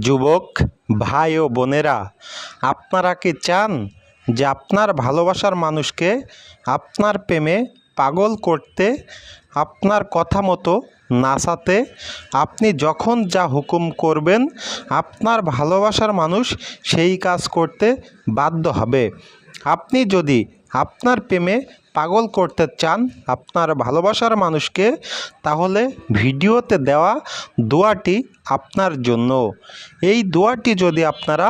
যুবক, ভাই ও বোনেরা, আপনারা কি চান যে আপনার ভালোবাসার মানুষকে আপনার প্রেমে পাগল করতে, আপনার কথা মতো নাচাতে? আপনি যখন যা হুকুম করবেন, আপনার ভালোবাসার মানুষ সেই কাজ করতে বাধ্য হবে। আপনি যদি আপনার প্রেমে পাগল করতে চান আপনার ভালোবাসার মানুষকে, তাহলে ভিডিওতে দেওয়া দোয়াটি আপনার জন্য। এই দোয়াটি যদি আপনারা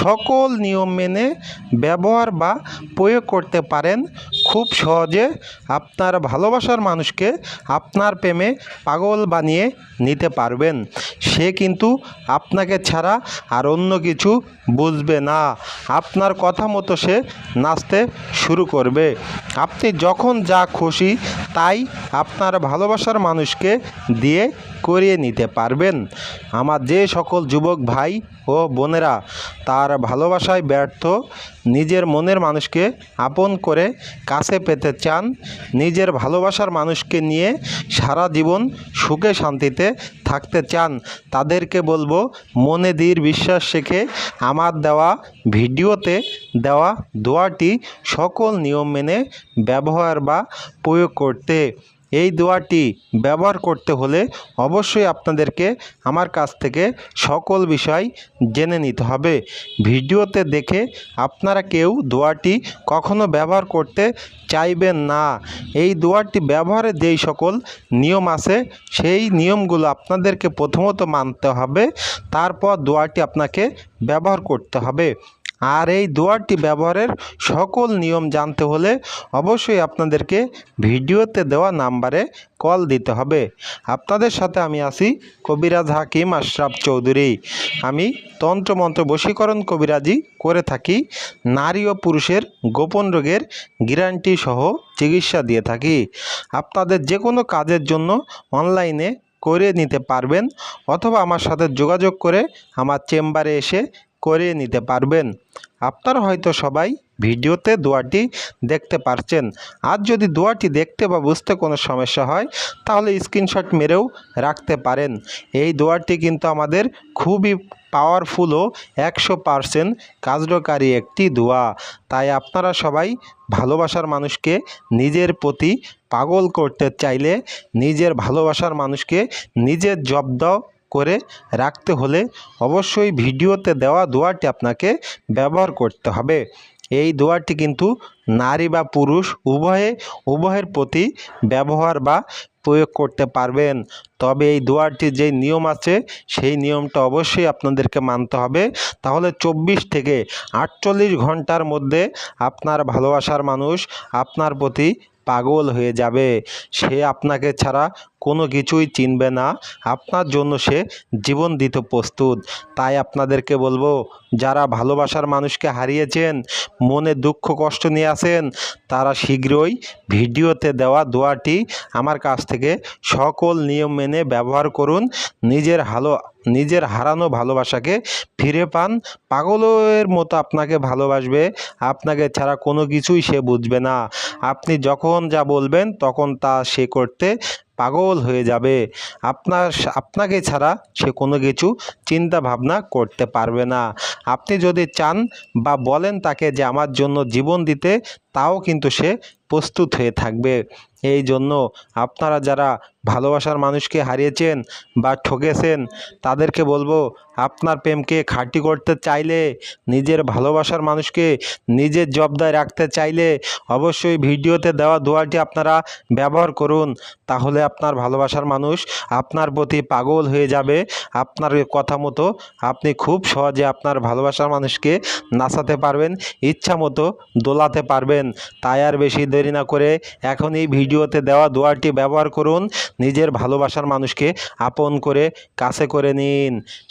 সকল নিয়ম মেনে, ব্যবহার বা প্রয়োগ করতে পারেন খুব সহজে আপনার ভালোবাসার মানুষকে আপনার প্রেমে পাগল বানিয়ে নিতে পারবেন। সে কিন্তু আপনাকে ছাড়া আর অন্য কিছু বুঝবে না। আপনার কথা মতো সে নাচতে শুরু করবে। আপনি যখন যা খুশি তাই আপনার ভালোবাসার মানুষকে দিয়ে করিয়ে নিতে পারবেন। আমার যে সকল যুবক ভাই ও বোনেরা তার ভালোবাসায় ব্যর্থ, নিজের মনের মানুষকে আপন করে কাছে পেতে চান, নিজের ভালোবাসার মানুষকে নিয়ে সারা জীবন সুখে শান্তিতে থাকতে চান, তাদেরকে বলব, মনে দৃঢ় বিশ্বাস শেখে আমার দেওয়া ভিডিওতে দেওয়া দোয়াটি সকল নিয়ম মেনে, ব্যবহার বা প্রয়োগ করতে। এই দোয়াটি ব্যবহার করতে হলে অবশ্যই আপনাদেরকে আমার কাছ থেকে সকল বিষয় জেনে নিতে হবে। ভিডিওতে দেখে আপনারা কেউ দোয়াটি কখনো ব্যবহার করতে চাইবেন না। এই দোয়াটি ব্যবহারে যেই সকল নিয়ম আছে, সেই নিয়মগুলো আপনাদেরকে প্রথমত মানতে হবে। তারপর দোয়াটি আপনাকে ব্যবহার করতে হবে। আর এই দোয়াটি ব্যবহারের সকল নিয়ম জানতে হলে অবশ্যই আপনাদেরকে ভিডিওতে দেওয়া নাম্বারে কল দিতে হবে। আপনাদের সাথে আমি আছি কবিরাজ হাকিম আশরাফ চৌধুরী। আমি তন্ত্রমন্ত্র বশীকরণ কবিরাজি করে থাকি, নারী ও পুরুষের গোপন রোগের গ্যারান্টি সহ চিকিৎসা দিয়ে থাকি। আপনাদের যে কোনো কাজের জন্য অনলাইনে করে নিতে পারবেন অথবা আমার সাথে যোগাযোগ করে আমার চেম্বারে এসে করে নিতে পারবেন। আপনারা হয়তো সবাই ভিডিওতে দোয়াটি দেখতে পারছেন। আর যদি দোয়াটি দেখতে বা বুঝতে কোনো সমস্যা হয়, তাহলে স্ক্রিনশট মেরেও রাখতে পারেন। এই দোয়াটি কিন্তু আমাদের খুবই পাওয়ারফুল ও একশো পারসেন্ট কার্যকারী একটি দোয়া। তাই আপনারা সবাই ভালোবাসার মানুষকে নিজের প্রতি পাগল করতে চাইলে নিজের ভালোবাসার মানুষকে নিজের জব্দ করে রাখতে হলে অবশ্যই ভিডিওতে দেওয়া দোয়াটি আপনাকে ব্যবহার করতে হবে। এই দোয়াটি কিন্তু নারী বা পুরুষ উভয়ে, উভয়ের প্রতি ব্যবহার বা প্রয়োগ করতে পারবেন। তবে এই দোয়াটির যে নিয়ম আছে, সেই নিয়মটা অবশ্যই আপনাদেরকে মানতে হবে। তাহলে চব্বিশ থেকে আটচল্লিশ ঘণ্টার মধ্যে আপনার ভালোবাসার মানুষ আপনার প্রতি পাগল হয়ে যাবে। সে আপনাকে ছাড়া কোনো কিছুই চিনবে না। আপনার জন্য সে জীবন দিতে প্রস্তুত। তাই আপনাদেরকে বলব, যারা ভালোবাসার মানুষকে হারিয়েছেন, মনে দুঃখ কষ্ট নিয়ে আসেন তারা শীঘ্রই ভিডিওতে দেওয়া দোয়াটি আমার কাছ থেকে সকল নিয়ম মেনে ব্যবহার করুন। নিজের ভালো নিজের হারানো ভালোবাসাকে ফিরে পান। পাগলের মতো আপনাকে ভালোবাসবে, আপনাকে ছাড়া কোনো কিছুই সে বুঝবে না। আপনি যখন যা বলবেন, তখন তা সে করতে পাগল হয়ে যাবে। আপনার আপনাকে ছাড়া সে কোনো কিছু চিন্তা ভাবনা করতে পারবে না। আপনি যদি চান বা বলেন তাকে যে আমার জন্য জীবন দিতে, তাও কিন্তু সে প্রস্তুত হয়ে থাকবে। এই জন্য আপনারা যারা ভালোবাসার মানুষকে হারিয়েছেন বা ঠকেছেন তাদেরকে বলব আপনার প্রেমকে খাঁটি করতে চাইলে, নিজের ভালোবাসার মানুষকে নিজের জবদায় রাখতে চাইলে অবশ্যই ভিডিওতে দেওয়া দোয়াটি আপনারা ব্যবহার করুন। তাহলে আপনার ভালোবাসার মানুষ আপনার প্রতি পাগল হয়ে যাবে। আপনার কথা মতো আপনি খুব সহজে আপনার ভালোবাসার মানুষকে নাচাতে পারবেন, ইচ্ছা মতো দোলাতে পারবেন। তাই আর বেশি দেরি না করে এখন এই ভিডিওতে দেওয়া দোয়াটি ব্যবহার করুন। নিজের ভালোবাসার মানুষকে আপন করে কাছে করে নিন।